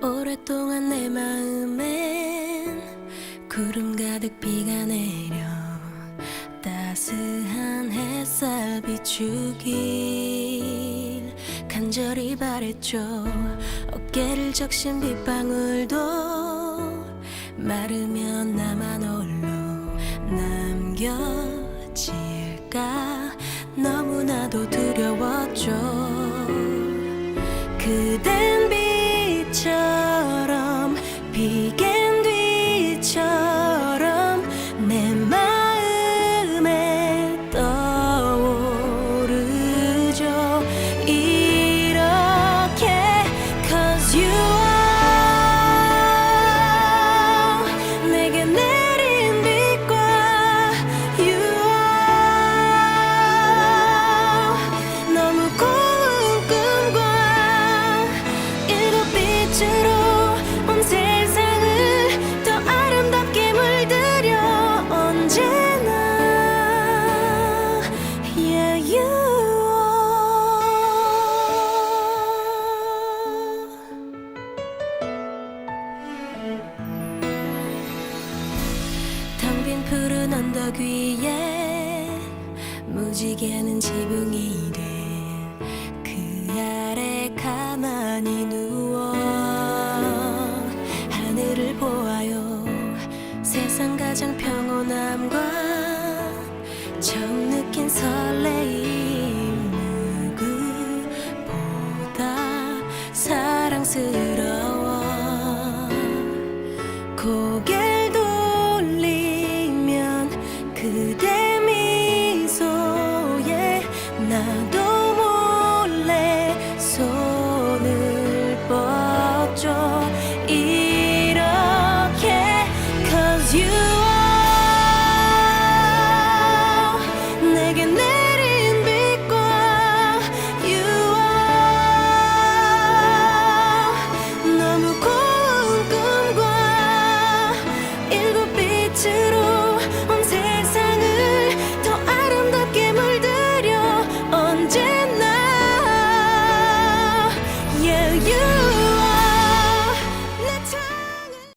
오랫동안 내 마음엔 구름 가득 비가 내려 따스한 햇살 비추길 간절히 바랬죠. 어깨를 적신 빗방울도 마르면 나만 홀로 남겨질까? 너무나도 두려웠죠. 그댄 언덕 위에 무지개는 지붕이 돼 그 아래 가만히 누워 하늘을 보아요. 세상 가장 평온함과 처음 느낀 설렘